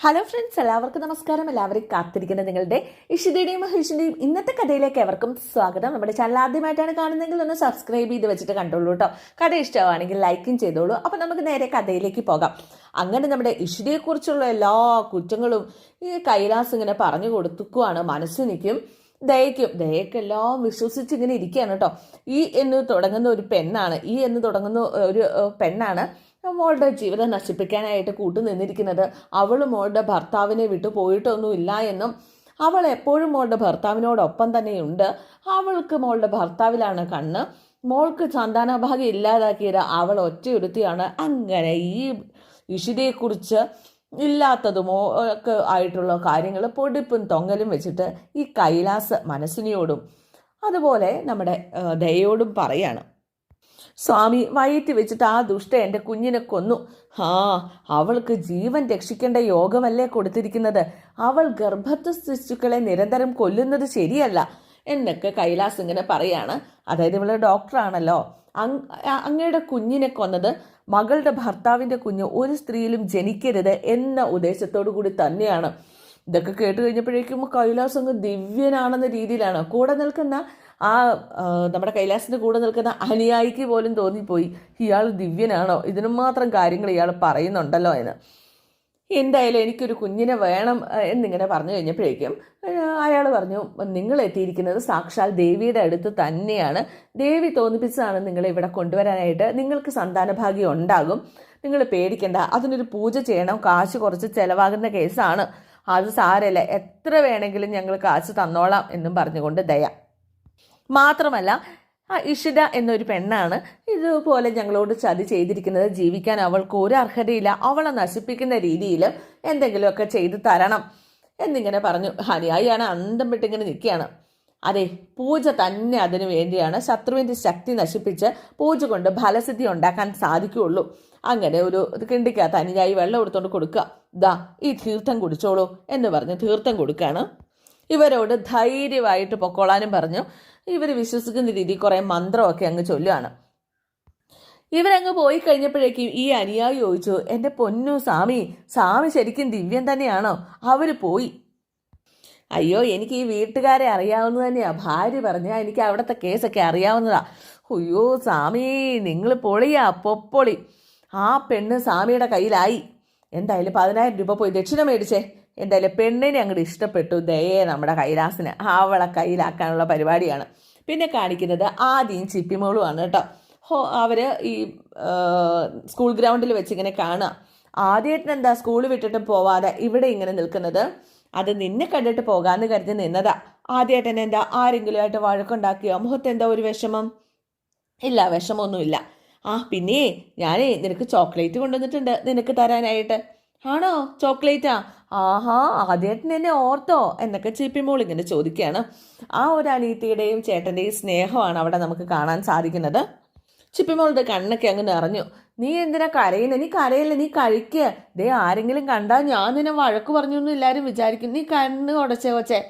Hello friends എല്ലാവർക്കും നമസ്കാരം. എല്ലാവരും കാത്തിരിക്കുന്ന നിങ്ങളുടെ ഇഷിതയുടെയും മഹേഷിന്റെയും ഇന്നത്തെ കഥയിലേക്ക് എവർക്കും സ്വാഗതം. നമ്മുടെ ചാനൽ ആദ്യമായിട്ടാണ് കാണുന്നതെങ്കിൽ ഒന്ന് സബ്സ്ക്രൈബ് ചെയ്ത് വെച്ചിട്ട് കണ്ടോളൂ കേട്ടോ കഥ ഇഷ്ടമാണെങ്കിൽ ലൈക്കും ചെയ്തോളൂ. അപ്പോൾ നമുക്ക് നേരെ കഥയിലേക്ക് പോകാം. അങ്ങനെ നമ്മുടെ ഇഷിതയെക്കുറിച്ചുള്ള എല്ലാ കുറ്റങ്ങളും ഈ കൈലാസ് ഇങ്ങനെ പറഞ്ഞു കൊടുത്തുക്കുവാണ്. മനസ്സിനിക്കും ദയക്കും ദയക്കെല്ലാം വിശ്വസിച്ച് ഇങ്ങനെ ഇരിക്കുകയാണ് കേട്ടോ ഈ എന്ന് തുടങ്ങുന്ന ഒരു പെണ്ണാണ്. ഈ എന്ന് തുടങ്ങുന്ന ഒരു പെണ്ണാണ് മോളുടെ ജീവിതം നശിപ്പിക്കാനായിട്ട് കൂട്ടു നിന്നിരിക്കുന്നത് അവൾ മോളുടെ ഭർത്താവിനെ വിട്ടു പോയിട്ടൊന്നുമില്ല എന്നും അവൾ എപ്പോഴും മോളുടെ ഭർത്താവിനോടൊപ്പം തന്നെയുണ്ട്. അവൾക്ക് മോളുടെ ഭർത്താവിലാണ് കണ്ണ്. മോൾക്ക് സന്താനഭാഗ്യം ഇല്ലാതാക്കിയത് അവൾ ഒറ്റയൊരുത്തിയാണ്. അങ്ങനെ ഈ ഇഷിതയെക്കുറിച്ച് ഇല്ലാത്തതുമോ ഒക്കെ ആയിട്ടുള്ള കാര്യങ്ങൾ പൊടിപ്പും തൊങ്ങലും വെച്ചിട്ട് ഈ കൈലാസ മനസ്സിനെയോടും അതുപോലെ നമ്മുടെ ദയയോടും പറയാണ്. സ്വാമി വയറ്റി വെച്ചിട്ട് ആ ദുഷ്ട എന്റെ കുഞ്ഞിനെ കൊന്നു. ആ അവൾക്ക് ജീവൻ രക്ഷിക്കേണ്ട യോഗമല്ലേ കൊടുത്തിരിക്കുന്നത്? അവൾ ഗർഭത്വ ശിശുക്കളെ നിരന്തരം കൊല്ലുന്നത് ശരിയല്ല. എന്നൊക്കെ കൈലാസ് ഇങ്ങനെ പറയാണ്. അതായത് ഇവൾ ഡോക്ടറാണല്ലോ. അങ് അങ്ങയുടെ കുഞ്ഞിനെ കൊന്നത് മകളുടെ ഭർത്താവിന്റെ കുഞ്ഞ് ഒരു സ്ത്രീയിലും ജനിക്കരുത് എന്ന ഉദ്ദേശത്തോടു കൂടി തന്നെയാണ്. ഇതൊക്കെ കേട്ട് കഴിഞ്ഞപ്പോഴേക്കും കൈലാസ് അങ്ങ് ദിവ്യനാണെന്ന രീതിയിലാണ്. കൂടെ നിൽക്കുന്ന ആ നമ്മുടെ കൈലാസിന്റെ കൂടെ നിൽക്കുന്ന അനുയായിക്ക് പോലും തോന്നിപ്പോയി. ഇയാൾ ദിവ്യനാണോ? ഇതിനും മാത്രം കാര്യങ്ങൾ ഇയാൾ പറയുന്നുണ്ടല്ലോ എന്ന്. എന്തായാലും എനിക്കൊരു കുഞ്ഞിനെ വേണം എന്നിങ്ങനെ പറഞ്ഞു കഴിഞ്ഞപ്പോഴേക്കും അയാൾ പറഞ്ഞു നിങ്ങൾ എത്തിയിരിക്കുന്നത് സാക്ഷാൽ ദേവിയുടെ അടുത്ത് തന്നെയാണ്. ദേവി തോന്നിപ്പിച്ചതാണ് നിങ്ങളെ ഇവിടെ കൊണ്ടുവരാനായിട്ട്. നിങ്ങൾക്ക് സന്താനഭാഗ്യം ഉണ്ടാകും. നിങ്ങൾ പേടിക്കേണ്ട. അതിനൊരു പൂജ ചെയ്യണം. കാശ് കുറച്ച് ചിലവാകുന്ന കേസാണ്. അത് സാരല്ല എത്ര വേണമെങ്കിലും ഞങ്ങൾ കാശ് തന്നോളാം എന്നും പറഞ്ഞുകൊണ്ട് ദയ. മാത്രമല്ല ആ ഇഷിത എന്നൊരു പെണ്ണാണ് ഇതുപോലെ ഞങ്ങളോട് ചതി ചെയ്തിരിക്കുന്നത്. ജീവിക്കാൻ അവൾക്ക് ഒരു അർഹതയില്ല. അവളെ നശിപ്പിക്കുന്ന രീതിയിൽ എന്തെങ്കിലുമൊക്കെ ചെയ്തു തരണം എന്നിങ്ങനെ പറഞ്ഞു. ഹരിയായിയാണ് അന്തം വിട്ടിങ്ങനെ നിൽക്കുകയാണ്. അതെ പൂജ തന്നെ അതിനു വേണ്ടിയാണ് ശത്രുവിന്റെ ശക്തി നശിപ്പിച്ച് പൂജ കൊണ്ട് ഫലസിദ്ധി ഉണ്ടാക്കാൻ സാധിക്കുകയുള്ളൂ. അങ്ങനെ ഒരു കിണ്ടിക്കകത്ത് അനുയായി വെള്ളം എടുത്തുകൊണ്ട് കൊടുക്കുക. ദാ ഈ തീർത്ഥം കുടിച്ചോളൂ എന്ന് പറഞ്ഞ് തീർത്ഥം കൊടുക്കുകയാണ്. ഇവരോട് ധൈര്യമായിട്ട് പൊക്കോളാനും പറഞ്ഞു. ഇവർ വിശ്വസിക്കുന്ന രീതി കുറേ മന്ത്രമൊക്കെ അങ്ങ് ചൊല്ലുകയാണ് ഇവരങ്ങ് പോയി കഴിഞ്ഞപ്പോഴേക്കും ഈ അനുയായി ചോദിച്ചു എന്റെ പൊന്നു സ്വാമി സ്വാമി ശരിക്കും ദിവ്യം തന്നെയാണോ? അവർ പോയി. അയ്യോ എനിക്ക് ഈ വീട്ടുകാരെ അറിയാവുന്നത് തന്നെയാ. ഭാര്യ പറഞ്ഞാൽ എനിക്ക് അവിടുത്തെ കേസൊക്കെ അറിയാവുന്നതാ. അയ്യോ സ്വാമി നിങ്ങൾ പൊളിയാ പൊപ്പൊളി. ആ പെണ്ണ് സ്വാമിയുടെ കയ്യിലായി. എന്തായാലും പതിനായിരം രൂപ പോയി ദക്ഷിണ മേടിച്ചേ. എന്തായാലും പെണ്ണിനെ അങ്ങോട്ട് ഇഷ്ടപ്പെട്ടു. ദയേ നമ്മുടെ കൈലാസിന് അവളെ കയ്യിലാക്കാനുള്ള പരിപാടിയാണ്. പിന്നെ കാണിക്കുന്നത് ആദ്യം ചിപ്പിമോളുമാണ് കേട്ടോ. ഹോ അവർ ഈ സ്കൂൾ ഗ്രൗണ്ടിൽ വെച്ച് ഇങ്ങനെ കാണുക. ആദ്യമായിട്ട് എന്താ സ്കൂൾ വിട്ടിട്ട് പോവാതെ ഇവിടെ ഇങ്ങനെ നിൽക്കുന്നത്? അത് നിന്നെ കണ്ടിട്ട് പോകാമെന്ന് കരുതി നിന്നതാ. ആദ്യമായിട്ട് എന്താ ആരെങ്കിലും ആയിട്ട് വഴക്കുണ്ടാക്കിയോ? മുഖത്ത് എന്താ ഒരു വിഷമം? ഇല്ല വിഷമമൊന്നുമില്ല. ആ പിന്നെ ഞാനേ നിനക്ക് ചോക്ലേറ്റ് കൊണ്ടുവന്നിട്ടുണ്ട്. നിനക്ക് തരാനായിട്ട്. ആണോ? ചോക്ലേറ്റാ? ആഹാ ആദ്യമായിട്ട് എന്നെ ഓർത്തോ എന്നൊക്കെ ചിപ്പിമോൾ ഇങ്ങനെ ചോദിക്കുകയാണ്. ആ ഒരു അനീത്തിയുടെയും ചേട്ടന്റെയും സ്നേഹമാണ് അവിടെ നമുക്ക് കാണാൻ സാധിക്കുന്നത്. ചിപ്പിമോളുടെ കണ്ണൊക്കെ അങ്ങ് നിറഞ്ഞു. നീ എന്തിനാ കരയില്ല നീ കരയില്ല? നീ കഴിക്കുക ദേ ആരെങ്കിലും കണ്ടാൽ ഞാൻ നിന്നെ വഴക്ക് പറഞ്ഞു എന്ന് എല്ലാവരും വിചാരിക്കും. നീ കണ്ണ് ഉടച്ചേ കൊച്ചേ.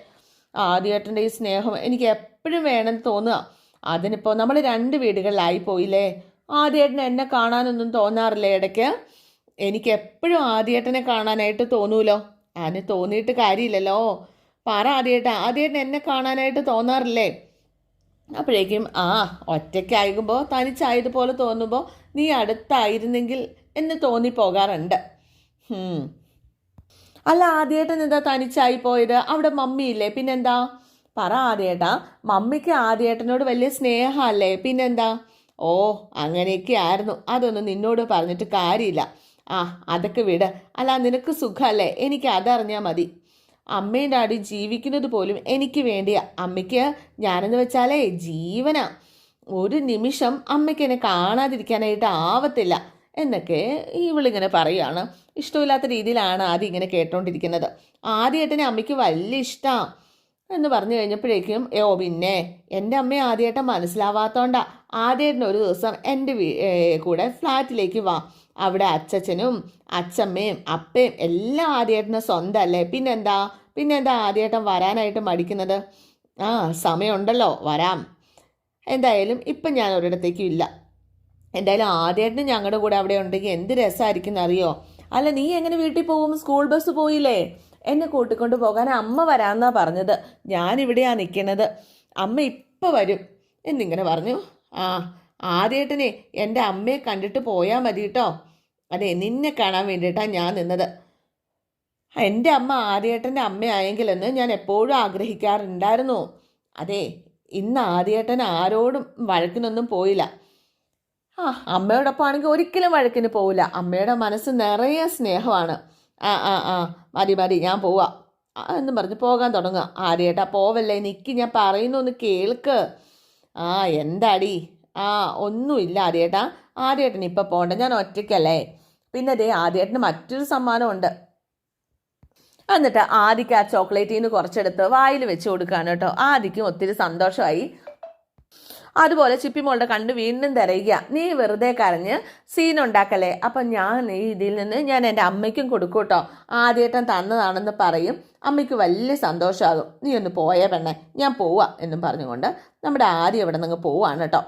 ആദ്യേട്ടന്റെ ഈ സ്നേഹം എനിക്ക് എപ്പോഴും വേണമെന്ന് തോന്നുക. അതിനിപ്പോൾ നമ്മൾ രണ്ട് വീടുകളിലായി പോയില്ലേ? ആദ്യേട്ടന് എന്നെ കാണാനൊന്നും തോന്നാറില്ലേ ഇടയ്ക്ക്? എനിക്ക് എപ്പോഴും ആദ്യേട്ടനെ കാണാനായിട്ട് തോന്നൂലോ? അതിന് തോന്നിയിട്ട് കാര്യമില്ലല്ലോ. പറ ആദ്യേട്ട. ആദ്യേട്ടൻ എന്നെ കാണാനായിട്ട് തോന്നാറില്ലേ? അപ്പോഴേക്കും ആ ഒറ്റയ്ക്കാകുമ്പോൾ തനിച്ചായതുപോലെ തോന്നുമ്പോൾ നീ അടുത്തായിരുന്നെങ്കിൽ എന്ന് തോന്നിപ്പോകാറുണ്ട്. അല്ല ആദ്യേട്ടൻ എന്താ തനിച്ചായി പോയത്? അവിടെ മമ്മിയില്ലേ? പിന്നെന്താ? പറ ആദ്യേട്ടാ. മമ്മിക്ക് ആദ്യേട്ടനോട് വലിയ സ്നേഹമല്ലേ? പിന്നെന്താ? ഓ അങ്ങനെയൊക്കെ ആയിരുന്നു അതൊന്നും നിന്നോട് പറഞ്ഞിട്ട് കാര്യമില്ല. ആ അതൊക്കെ വിട്. അല്ല നിനക്ക് സുഖമല്ലേ എനിക്ക് അതറിഞ്ഞാൽ മതി. അമ്മയും ഡാഡി ജീവിക്കുന്നത് പോലും എനിക്ക് വേണ്ടിയാ. അമ്മയ്ക്ക് ഞാനെന്ന് വെച്ചാലേ ജീവനാ. ഒരു നിമിഷം അമ്മയ്ക്ക് എന്നെ കാണാതിരിക്കാനായിട്ട് ആവത്തില്ല എന്നൊക്കെ ഇവളിങ്ങനെ പറയുകയാണ് ഇഷ്ടമില്ലാത്ത രീതിയിലാണ് ആദ്യം ഇങ്ങനെ കേട്ടോണ്ടിരിക്കുന്നത്. ആദ്യേട്ടനെ അമ്മയ്ക്ക് വലിയ ഇഷ്ടമാണ് എന്ന് പറഞ്ഞു കഴിഞ്ഞപ്പോഴേക്കും ഏ, ഓ പിന്നെ എന്റെ അമ്മയെ ആദ്യമായിട്ട് മനസ്സിലാവാത്തോണ്ടാ. ആദ്യേട്ടൻ ഒരു ദിവസം എന്റെ കൂടെ ഫ്ലാറ്റിലേക്ക് വാ. അവിടെ അച്ചച്ചനും അച്ചമ്മയും അപ്പയും എല്ലാം ആദ്യേട്ടന് സ്വന്തമല്ലേ? പിന്നെന്താ? പിന്നെന്താ ആദ്യേട്ടൻ വരാനായിട്ട് മടിക്കുന്നത്? ആ സമയമുണ്ടല്ലോ വരാം. എന്തായാലും ഇപ്പം ഞാൻ ഒരിടത്തേക്കും ഇല്ല. എന്തായാലും ആദ്യമായിട്ട് ഞങ്ങളുടെ കൂടെ അവിടെ ഉണ്ടെങ്കിൽ എന്ത് രസമായിരിക്കും അറിയോ അല്ല നീ എങ്ങനെ വീട്ടിൽ പോകും? സ്കൂൾ ബസ് പോയില്ലേ? എന്നെ കൂട്ടിക്കൊണ്ട് പോകാൻ അമ്മ വരാമെന്നാ പറഞ്ഞത്. ഞാനിവിടെയാണ് നിൽക്കുന്നത്. അമ്മ ഇപ്പം വരും. എന്നിങ്ങനെ പറഞ്ഞു. ആ ആദ്യമായിട്ടിനെ എന്റെ അമ്മയെ കണ്ടിട്ട് പോയാൽ മതി കേട്ടോ. അതെ നിന്നെ കാണാൻ വേണ്ടിയിട്ടാണ് ഞാൻ നിന്നത്. എന്റെ അമ്മ ആദ്യേട്ടന്റെ അമ്മയായെങ്കിലെന്ന് ഞാൻ എപ്പോഴും ആഗ്രഹിക്കാറുണ്ടായിരുന്നു. അതെ ഇന്ന് ആദ്യേട്ടൻ ആരോടും വഴക്കിനൊന്നും പോയില്ല. ആ അമ്മയോടൊപ്പം ആണെങ്കിൽ ഒരിക്കലും വഴക്കിന് പോവില്ല. അമ്മയുടെ മനസ്സ് നിറയെ സ്നേഹമാണ്. ആ ആ ആ മതി മതി ഞാൻ പോവാ. എന്നും പറഞ്ഞ് പോകാൻ തുടങ്ങുക. ആദ്യേട്ടാ പോവല്ലേ നിക്ക് ഞാൻ പറയുന്നു ഒന്ന് കേൾക്ക്. ആ എന്താടി? ആ ഒന്നുമില്ല ആദ്യേട്ടാ. ആദ്യേട്ടൻ ഇപ്പം പോകണ്ട. ഞാൻ ഒറ്റയ്ക്കല്ലേ? പിന്നെ ദേ ആദ്യേട്ടന് മറ്റൊരു സമ്മാനമുണ്ട്. എന്നിട്ട് ആദിക്ക് ആ ചോക്ലേറ്റിൽ നിന്ന് കുറച്ചെടുത്ത് വായിൽ വെച്ച് കൊടുക്കുകയാണ് കേട്ടോ. ആദിക്കും ഒത്തിരി സന്തോഷമായി. അതുപോലെ ചിപ്പി ചിപ്പിമോളുടെ കണ്ട് വീണ്ടും തിരയുക. നീ വെറുതെ കരഞ്ഞ് സീൻ ഉണ്ടാക്കല്ലേ? അപ്പം ഞാൻ ഈ ഇതിൽ നിന്ന് ഞാൻ എന്റെ അമ്മയ്ക്കും കൊടുക്കും കേട്ടോ. ആദ്യേട്ടൻ തന്നതാണെന്ന് പറയും. അമ്മയ്ക്ക് വലിയ സന്തോഷമാകും. നീ ഒന്ന് പോയേ പെണ്ണേ. ഞാൻ പോവാ എന്നും പറഞ്ഞുകൊണ്ട് നമ്മുടെ ആദ്യം ഇവിടെ നിന്ന് പോവാണ് കേട്ടോ.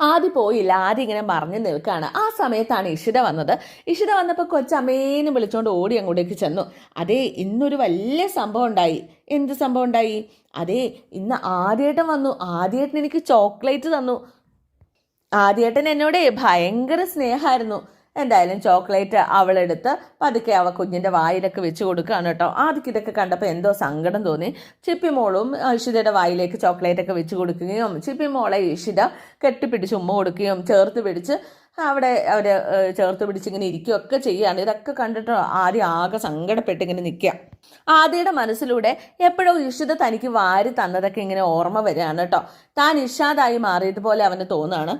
ആദ്യ പോയില്ല ആദ്യം ഇങ്ങനെ മറിഞ്ഞു നിൽക്കുകയാണ് ആ സമയത്താണ് ഇഷിത വന്നത്. ഇഷിത വന്നപ്പോൾ കൊച്ചമ്മേനും വിളിച്ചുകൊണ്ട് ഓടി അങ്ങോട്ടേക്ക് ചെന്നു. അതേ ഇന്നൊരു വലിയ സംഭവം ഉണ്ടായി. എന്ത് സംഭവം ഉണ്ടായി? അതേ ഇന്ന് ആദ്യേട്ടൻ വന്നു. ആദ്യേട്ടൻ എനിക്ക് ചോക്ലേറ്റ് തന്നു. ആദ്യേട്ടൻ എന്നോട് ഭയങ്കര സ്നേഹമായിരുന്നു. എന്തായാലും ചോക്ലേറ്റ് അവളെടുത്ത് പതുക്കെ അവ കുഞ്ഞിന്റെ വായിലൊക്കെ വെച്ച് കൊടുക്കുകയാണ് കേട്ടോ. ആദ്യം ഇതൊക്കെ കണ്ടപ്പോൾ എന്തോ സങ്കടം തോന്നി. ചിപ്പിമോളും ഇഷിതയുടെ വായിലേക്ക് ചോക്ലേറ്റൊക്കെ വെച്ച് കൊടുക്കുകയും ചിപ്പിമോളെ ഇഷിത കെട്ടിപ്പിടിച്ച് ഉമ്മ കൊടുക്കുകയും ചേർത്ത് പിടിച്ച് അവിടെ അവർ ചേർത്ത് പിടിച്ച് ഇങ്ങനെ ഇരിക്കുകയൊക്കെ ചെയ്യുകയാണ്. ഇതൊക്കെ കണ്ടിട്ട് ആദ്യം ആകെ സങ്കടപ്പെട്ട് ഇങ്ങനെ നിൽക്കുക. ആദ്യയുടെ മനസ്സിലൂടെ എപ്പോഴോ ഇഷിത തനിക്ക് വാരി തന്നതൊക്കെ ഇങ്ങനെ ഓർമ്മ വരികയാണ് കേട്ടോ. താൻ ഇഷാദായി മാറിയതുപോലെ അവന് തോന്നുകയാണ്.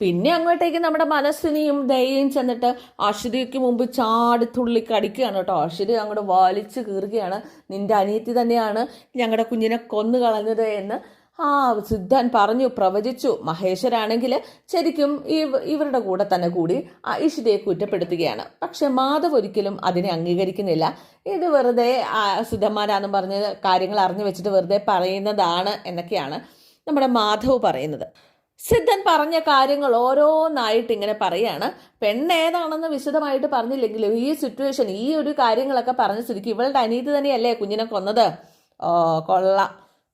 പിന്നെ അങ്ങോട്ടേക്ക് നമ്മുടെ മനസ്സിനെയും ദയയും ചെന്നിട്ട് അശ്വതിക്ക് മുമ്പ് ചാടി തുള്ളി കടിക്കുകയാണ് കേട്ടോ. അശ്വതി അങ്ങോട്ട് വലിച്ചു കീറുകയാണ്. നിന്റെ അനിയത്തി തന്നെയാണ് ഞങ്ങളുടെ കുഞ്ഞിനെ കൊന്നു കളഞ്ഞത് എന്ന്. ആ സിദ്ധാൻ പറഞ്ഞു പ്രവചിച്ചു. മഹേശ്വരാണെങ്കിൽ ശരിക്കും ഇവ ഇവരുടെ കൂടെ തന്നെ കൂടി ഇഷിതയെ കുറ്റപ്പെടുത്തുകയാണ്. പക്ഷെ മാധവ് ഒരിക്കലും അതിനെ അംഗീകരിക്കുന്നില്ല. ഇത് വെറുതെ സിദ്ധന്മാരാണെന്ന് പറഞ്ഞ് കാര്യങ്ങൾ അറിഞ്ഞു വെച്ചിട്ട് വെറുതെ പറയുന്നതാണ് എന്നൊക്കെയാണ് നമ്മുടെ മാധവ് പറയുന്നത്. സിദ്ധൻ പറഞ്ഞ കാര്യങ്ങൾ ഓരോന്നായിട്ട് ഇങ്ങനെ പറയാണ്. പെണ്ണേതാണെന്ന് വിശദമായിട്ട് പറഞ്ഞില്ലെങ്കിലും ഈ സിറ്റുവേഷൻ ഈ ഒരു കാര്യങ്ങളൊക്കെ പറഞ്ഞ സ്ഥിതിക്ക് ഇവളുടെ അനീതി തന്നെയല്ലേ കുഞ്ഞിനെ കൊന്നത്? ഓ കൊള്ള.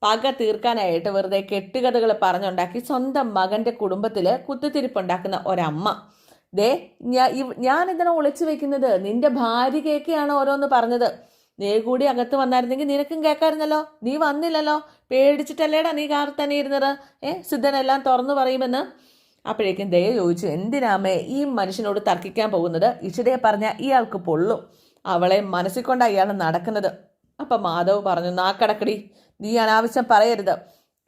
പക തീർക്കാനായിട്ട് വെറുതെ കെട്ടുകഥകൾ പറഞ്ഞുണ്ടാക്കി സ്വന്തം മകന്റെ കുടുംബത്തിൽ കുത്തിത്തിരിപ്പുണ്ടാക്കുന്ന ഒരമ്മ. ദേ ഞാൻ ഇതിനെ ഒളിച്ചു വെക്കുന്നത് നിന്റെ ഭാര്യയ്ക്കൊക്കെയാണ് ഓരോന്ന് പറഞ്ഞത്. നീ കൂടി അകത്ത് വന്നായിരുന്നെങ്കിൽ നിനക്കും കേൾക്കായിരുന്നല്ലോ. നീ വന്നില്ലല്ലോ. പേടിച്ചിട്ടല്ലേടാ നീ കാർ തന്നെ ഇരുന്നത്. ഏ സിദ്ധനെല്ലാം തുറന്നു പറയുമെന്ന് അപ്പോഴേക്കും ദയ ചോദിച്ചു എന്തിനാമേ ഈ മനുഷ്യനോട് തർക്കിക്കാൻ പോകുന്നത്? ഇച്ചിടയെ പറഞ്ഞ ഇയാൾക്ക് പൊള്ളും. അവളെ മനസ്സിൽ കൊണ്ടാ ഇയാൾ നടക്കുന്നത്. അപ്പം മാധവ് പറഞ്ഞു നാക്കടക്കടി നീ അനാവശ്യം പറയരുത്.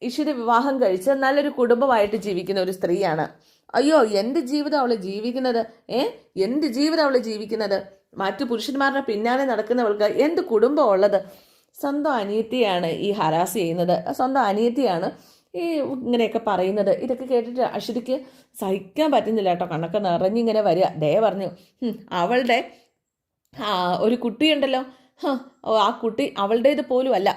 ഇഷിത വിവാഹം കഴിച്ച് നല്ലൊരു കുടുംബമായിട്ട് ജീവിക്കുന്ന ഒരു സ്ത്രീയാണ്. അയ്യോ എന്ത് ജീവിതം അവൾ ജീവിക്കുന്നത്? ഏ എന്ത് ജീവിതം അവൾ ജീവിക്കുന്നത്? മറ്റു പുരുഷന്മാരുടെ പിന്നാലെ നടക്കുന്നവൾക്ക് എന്ത് കുടുംബം ഉള്ളത്? സ്വന്തം അനിയത്തിയാണ് ഈ ഹരാസ് ചെയ്യുന്നത്. സ്വന്തം അനിയത്തിയാണ് ഈ ഇങ്ങനെയൊക്കെ പറയുന്നത്. ഇതൊക്കെ കേട്ടിട്ട് അശ്വതിക്ക് സഹിക്കാൻ പറ്റുന്നില്ല കേട്ടോ. കണ്ണൊക്കെ നിറഞ്ഞിങ്ങനെ വരിക. ദയ പറഞ്ഞു "ഹും, അവളുടെ ഒരു കുട്ടിയുണ്ടല്ലോ. ആ കുട്ടി അവളുടേത് പോലും അല്ല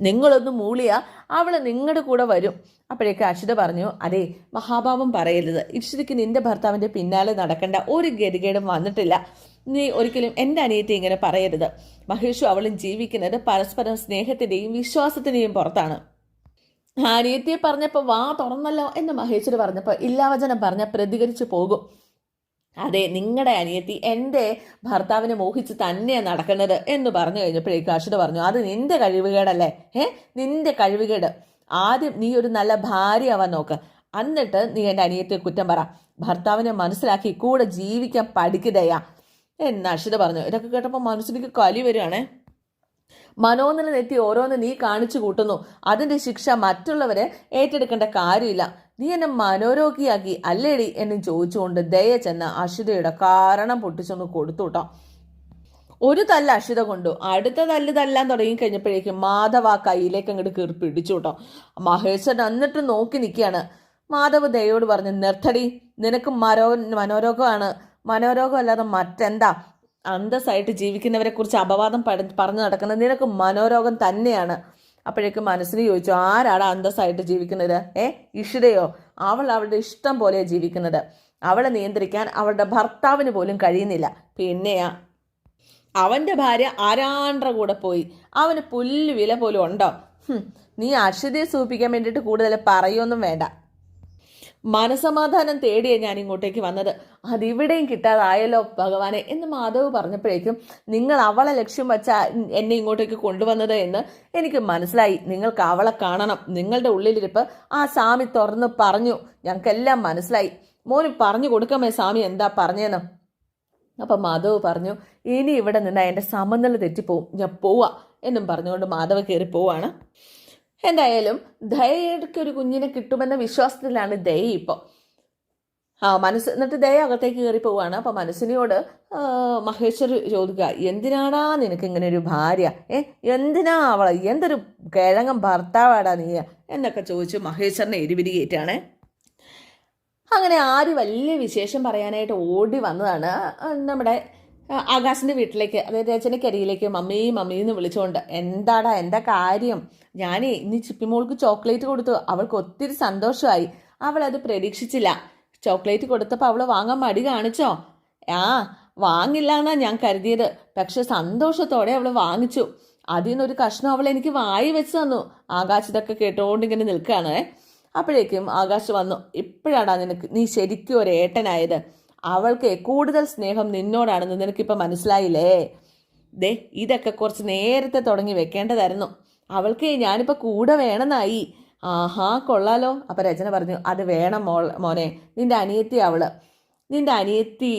നിങ്ങളൊന്ന് മൂളിയ അവൾ നിങ്ങളുടെ കൂടെ വരും. അപ്പോഴേക്ക് അശ്വത പറഞ്ഞു അതെ മഹാഭാവം പറയരുത്. ഇശ്വതിക്ക് നിന്റെ ഭർത്താവിന്റെ പിന്നാലെ നടക്കേണ്ട. ഒരു ഗതികേടും വന്നിട്ടില്ല. നീ ഒരിക്കലും എന്റെ അനിയത്തി ഇങ്ങനെ പറയരുത്. മഹേഷും അവളും ജീവിക്കുന്നത് പരസ്പരം സ്നേഹത്തിന്റെയും വിശ്വാസത്തിന്റെയും പുറത്താണ്. അനിയത്തിയെ പറഞ്ഞപ്പോൾ വാ തുറന്നല്ലോ എന്ന് മഹേശ്വരി പറഞ്ഞപ്പോൾ ഇല്ലാവചനം പറഞ്ഞ പ്രതികരിച്ചു പോകും. അതെ നിങ്ങളുടെ അനിയത്തി എന്റെ ഭർത്താവിനെ മോഹിച്ച് തന്നെയാണ് നടക്കുന്നത് എന്ന് പറഞ്ഞു കഴിഞ്ഞപ്പോഴേക്കും അശ്വത പറഞ്ഞു അത് നിന്റെ കഴിവുകേടല്ലേ? ഏ? നിന്റെ കഴിവുകേട്. ആദ്യം നീ ഒരു നല്ല ഭാര്യ ഭാര്യയാവാൻ നോക്ക്. എന്നിട്ട് നീ എന്റെ അനിയത്തെ കുറ്റം പറ. ഭർത്താവിനെ മനസ്സിലാക്കി കൂടെ ജീവിക്കാൻ പഠിക്കുകയാ എന്ന് അശ്വത പറഞ്ഞു. ഇതൊക്കെ കേട്ടപ്പോൾ മനസ്സിലേക്ക് കലി വരികയാണേ. മനോനില നെറ്റി ഓരോന്ന് നീ കാണിച്ചു കൂട്ടുന്നു. അതിന്റെ ശിക്ഷ മറ്റുള്ളവരെ ഏറ്റെടുക്കേണ്ട കാര്യമില്ല. നീ എന്നെ മനോരോഗിയാക്കി അല്ലേടി എന്ന് ചോദിച്ചുകൊണ്ട് ദയ ചെന്ന് അശ്വതയുടെ കാരണം പൊട്ടിച്ചൊന്ന് കൊടുത്തുട്ടോ. ഒരു തല്ല് അശ്വത കൊണ്ടു. അടുത്ത തല്ല് തല്ലാൻ തുടങ്ങി കഴിഞ്ഞപ്പോഴേക്കും മാധവ് ആ കയ്യിലേക്ക് അങ്ങോട്ട് കയറി പിടിച്ചു കേട്ടോ മഹേശ്വരൻ എന്നിട്ട് നോക്കി നിൽക്കുകയാണ് മാധവ് ദയോട് പറഞ്ഞു നിർത്തടി നിനക്ക് മരോ മനോരോഗമാണ്. മനോരോഗം അല്ലാതെ മറ്റെന്താ? അന്തസ്സായിട്ട് ജീവിക്കുന്നവരെ കുറിച്ച് അപവാദം പറഞ്ഞു നടക്കുന്നത് നിനക്ക് മനോരോഗം തന്നെയാണ്. അപ്പോഴേക്കും മനസ്സിന് ചോദിച്ചു ആരാണ് അന്തസ്സായിട്ട് ജീവിക്കുന്നത്? ഏ ഇഷിതയോ? അവൾ അവളുടെ ഇഷ്ടം പോലെ ജീവിക്കുന്നത്. അവളെ നിയന്ത്രിക്കാൻ അവളുടെ ഭർത്താവിന് പോലും കഴിയുന്നില്ല. പിന്നെയാ അവന്റെ ഭാര്യ ആരാണ്ട കൂടെ പോയി? അവന് പുല്ല് വില പോലും ഉണ്ടോ? നീ അശ്വതിയെ സൂപ്പിക്കാൻ വേണ്ടിയിട്ട് കൂടുതൽ പറയൊന്നും വേണ്ട. മനസമാധാനം തേടിയേ ഞാൻ ഇങ്ങോട്ടേക്ക് വന്നത്. അതിവിടെയും കിട്ടാതായല്ലോ ഭഗവാനെ എന്ന് മാധവ് പറഞ്ഞപ്പോഴേക്കും നിങ്ങൾ അവളെ ലക്ഷ്യം വച്ച എന്നെ ഇങ്ങോട്ടേക്ക് കൊണ്ടുവന്നത് എന്ന് എനിക്ക് മനസ്സിലായി. നിങ്ങൾക്ക് അവളെ കാണണം. നിങ്ങളുടെ ഉള്ളിലിരിപ്പ് ആ സ്വാമി തുറന്ന് പറഞ്ഞു. ഞങ്ങൾക്കെല്ലാം മനസ്സിലായി. മോന് പറഞ്ഞു കൊടുക്കാമേ സ്വാമി എന്താ പറഞ്ഞേന്ന്. അപ്പം മാധവ് പറഞ്ഞു ഇനി ഇവിടെ നിന്ന് എന്റെ സമനില തെറ്റിപ്പോവും. ഞാൻ പോവാ എന്നും പറഞ്ഞുകൊണ്ട് മാധവ് കയറി പോവാണ് എന്തായാലും ദയയ്ക്ക് ഒരു കുഞ്ഞിനെ കിട്ടുമെന്ന വിശ്വാസത്തിലാണ് ദയ ഇപ്പോൾ ആ മനസ്സ് എന്നിട്ട് ദയ അകത്തേക്ക് കയറി പോവുകയാണ് അപ്പോൾ മനസ്സിനോട് മഹേശ്വർ ചോദിക്കുക എന്തിനാടാ നിനക്ക് ഇങ്ങനെ ഒരു ഭാര്യ? ഏ എന്തിനാ അവളെ? എന്തൊരു കിഴങ്ങൻ ഭർത്താവാടാ നീ? എന്നൊക്കെ ചോദിച്ചു മഹേശ്വറിനെ എരിവിരികേറ്റാണ് അങ്ങനെ ആര് വലിയ വിശേഷം പറയാനായിട്ട് ഓടി വന്നതാണ്. നമ്മുടെ ആ, ആകാശിന്റെ വീട്ടിലേക്ക് അതായത് രചനക്കരിയിലേക്ക് മമ്മി മമ്മി എന്ന് വിളിച്ചുകൊണ്ട് എന്താടാ എന്താ കാര്യം? ഞാനേ ഇനി ചിപ്പിമോൾക്ക് ചോക്ലേറ്റ് കൊടുത്തു. അവൾക്ക് ഒത്തിരി സന്തോഷമായി. അവൾ അത് പ്രതീക്ഷിച്ചില്ല. ചോക്ലേറ്റ് കൊടുത്തപ്പോൾ അവൾ വാങ്ങാൻ മടി കാണിച്ചോ? ആ വാങ്ങില്ല എന്നാ ഞാൻ കരുതിയത്. പക്ഷെ സന്തോഷത്തോടെ അവൾ വാങ്ങിച്ചു. അതിൽ നിന്നൊരു കഷ്ണം അവൾ എനിക്ക് വായി വെച്ച് തന്നു. ആകാശ് ഇതൊക്കെ കേട്ടോണ്ട് ഇങ്ങനെ നിൽക്കുകയാണ്. അപ്പോഴേക്കും ആകാശ് വന്നു. ഇപ്പോഴാടാ നിനക്ക്? നീ ശരിക്കും ഒരു ഏട്ടനായത്. അവൾക്ക് കൂടുതൽ സ്നേഹം നിന്നോടാണെന്ന് നിനക്കിപ്പോൾ മനസ്സിലായില്ലേ? ദേ ഇതൊക്കെ കുറച്ച് നേരത്തെ തുടങ്ങി വെക്കേണ്ടതായിരുന്നു. അവൾക്ക് ഞാനിപ്പോൾ കൂടെ വേണമെന്നായി. ആഹാ കൊള്ളാലോ. അപ്പം രചന പറഞ്ഞു അത് വേണം മോൾ മോനെ. നിന്റെ അനിയത്തി അവൾ. നിന്റെ അനിയത്തി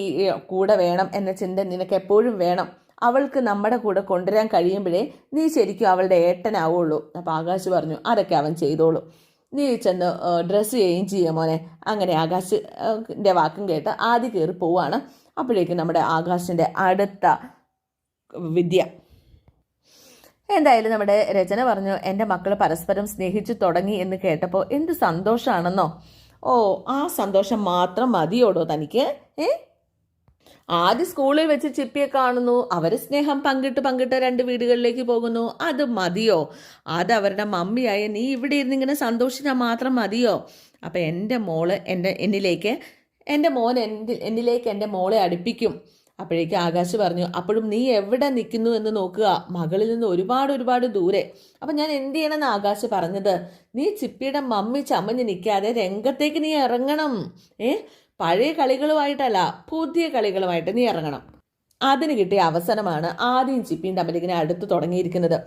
കൂടെ വേണം എന്ന ചിന്ത നിനക്ക് എപ്പോഴും വേണം. അവൾക്ക് നമ്മുടെ കൂടെ കൊണ്ടുവരാൻ കഴിയുമ്പോഴേ നീ ശരിക്കും അവളുടെ ഏട്ടനാവുള്ളൂ. അപ്പോൾ ആകാശ് പറഞ്ഞു അതൊക്കെ അവൻ ചെയ്തോളൂ. നീ ചെന്ന് ഡ്രസ്സ് ചെയ്യുകയും ചെയ്യാം മോനെ. അങ്ങനെ ആകാശിന്റെ വാക്കും കേട്ട് ആദ്യം കയറി പോവാണ്. അപ്പോഴേക്കും നമ്മുടെ ആകാശിന്റെ അടുത്ത വിദ്യ. എന്തായാലും നമ്മുടെ രചന പറഞ്ഞു എന്റെ മക്കൾ പരസ്പരം സ്നേഹിച്ചു തുടങ്ങി എന്ന് കേട്ടപ്പോൾ എന്ത് സന്തോഷമാണെന്നോ ഓ ആ സന്തോഷം മാത്രം മതിയോടോ തനിക്ക്? ഏ? ആദ്യം സ്കൂളിൽ വെച്ച് ചിപ്പിയെ കാണുന്നു. അവർ സ്നേഹം പങ്കിട്ട് പങ്കിട്ട് രണ്ട് വീടുകളിലേക്ക് പോകുന്നു. അത് മതിയോ? അത് അവരുടെ മമ്മിയായ നീ ഇവിടെ ഇരുന്ന് ഇങ്ങനെ സന്തോഷിച്ചാൽ മാത്രം മതിയോ? അപ്പം എന്റെ മോൾ എന്റെ എന്നിലേക്ക് എന്റെ മോൻ എന്റെ എന്നിലേക്ക് എന്റെ മോളെ അടുപ്പിക്കും. അപ്പോഴേക്ക് ആകാശ് പറഞ്ഞു അപ്പോഴും നീ എവിടെ നിൽക്കുന്നു എന്ന് നോക്കുക. മകളിൽ നിന്ന് ഒരുപാട് ഒരുപാട് ദൂരെ. അപ്പം ഞാൻ എന്ത് ചെയ്യണമെന്ന് ആകാശ് പറഞ്ഞത്? നീ ചിപ്പിയുടെ മമ്മി ചമഞ്ഞ് നിൽക്കാതെ രംഗത്തേക്ക് നീ ഇറങ്ങണം. ഏ? പഴയ കളികളുമായിട്ടല്ല പുതിയ കളികളുമായിട്ട് നീ ഇറങ്ങണം. അതിന് കിട്ടിയ അവസരമാണ് ആദ്യം ചിപ്പിയും ഇങ്ങനെ അടുത്ത് തുടങ്ങിയിരിക്കുന്നത്.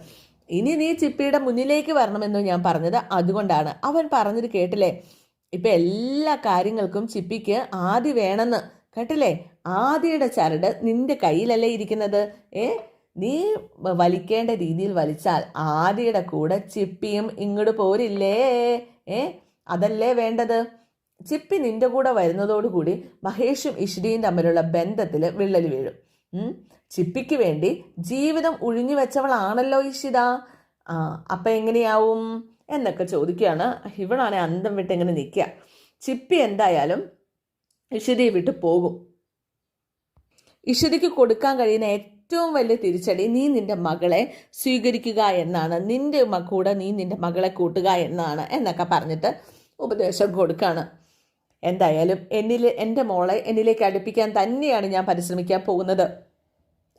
ഇനി നീ ചിപ്പിയുടെ മുന്നിലേക്ക് വരണമെന്ന് ഞാൻ പറഞ്ഞത് അതുകൊണ്ടാണ്. അവൻ പറഞ്ഞത് കേട്ടില്ലേ? ഇപ്പൊ എല്ലാ കാര്യങ്ങൾക്കും ചിപ്പിക്ക് ആദി വേണമെന്ന്. കേട്ടില്ലേ? ആദിയുടെ ചരട് നിന്റെ കയ്യിലല്ലേ ഇരിക്കുന്നത്? ഏ? നീ വലിക്കേണ്ട രീതിയിൽ വലിച്ചാൽ ആദിയുടെ കൂടെ ചിപ്പിയും ഇങ്ങോട്ട് പോരില്ലേ? ഏ? അതല്ലേ വേണ്ടത്? ചിപ്പി നിന്റെ കൂടെ വരുന്നതോടുകൂടി മഹേഷും ഇഷ്ടിയും തമ്മിലുള്ള ബന്ധത്തിൽ വിള്ളൽ വീഴും. ചിപ്പിക്ക് വേണ്ടി ജീവിതം ഉഴിഞ്ഞു വെച്ചവളാണല്ലോ ഇഷിത. ആ അപ്പം എങ്ങനെയാവും? എന്നൊക്കെ ചോദിക്കുകയാണ് ഇവളാണെ അന്തം വിട്ട് എങ്ങനെ നിൽക്കുക. ചിപ്പി എന്തായാലും ഇഷിതയെ വിട്ട് പോകും. ഇഷിതയ്ക്ക് കൊടുക്കാൻ കഴിയുന്ന ഏറ്റവും വലിയ തിരിച്ചടി നീ നിന്റെ മകളെ സ്വീകരിക്കുക എന്നാണ്. നിന്റെ കൂടെ നീ നിന്റെ മകളെ കൂട്ടുക എന്നാണ് എന്നൊക്കെ പറഞ്ഞിട്ട് ഉപദേശം കൊടുക്കാണ് എന്തായാലും എന്നിൽ എന്റെ മോളെ എന്നിലേക്ക് അടുപ്പിക്കാൻ തന്നെയാണ് ഞാൻ പരിശ്രമിക്കാൻ പോകുന്നത്.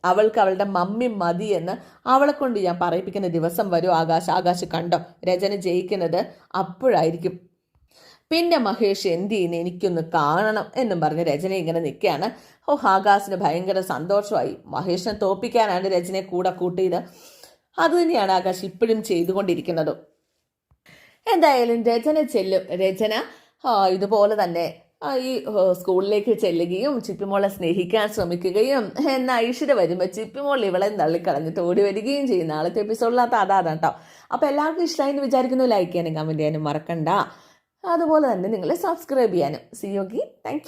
അവൾക്ക് അവളുടെ മമ്മി മതി എന്ന് അവളെ കൊണ്ട് ഞാൻ പറയിപ്പിക്കുന്ന ദിവസം വരും ആകാശ്. ആകാശ് കണ്ടോ? രചന ജയിക്കുന്നത് അപ്പോഴായിരിക്കും. പിന്നെ മഹേഷ് എന്ത് ചെയ്യുന്നു? എനിക്കൊന്ന് കാണണം എന്നും പറഞ്ഞ് രചന ഇങ്ങനെ നിൽക്കുകയാണ്. ഓ ആകാശിന് ഭയങ്കര സന്തോഷമായി. മഹേഷിനെ തോപ്പിക്കാനാണ് രചനയെ കൂടെ കൂട്ടിയത്. അത് തന്നെയാണ് ആകാശ് ഇപ്പോഴും ചെയ്തുകൊണ്ടിരിക്കുന്നത്. എന്തായാലും രചന ചെല്ലും. രചന ഇതുപോലെ തന്നെ. ഈ സ്കൂളിലേക്ക് ചെല്ലുകയും ചിപ്പിമോളെ സ്നേഹിക്കാൻ ശ്രമിക്കുകയും എന്ന ഐശ്വര്യ വരുമ്പോൾ ചിപ്പിമോൾ ഇവളെ തള്ളിക്കളഞ്ഞിട്ട് ഓടി വരികയും ചെയ്യുന്ന ആളത്തെ എപ്പിസോഡിനകത്ത് അതാണ് കേട്ടോ. അപ്പോൾ എല്ലാവർക്കും ഇഷ്ടമായി എന്ന് വിചാരിക്കുന്നു ലൈക്ക് ചെയ്യാനും കമന്റ് ചെയ്യാനും മറക്കണ്ട. അതുപോലെ തന്നെ നിങ്ങൾ സബ്സ്ക്രൈബ് ചെയ്യാനും. സി യോഗി താങ്ക്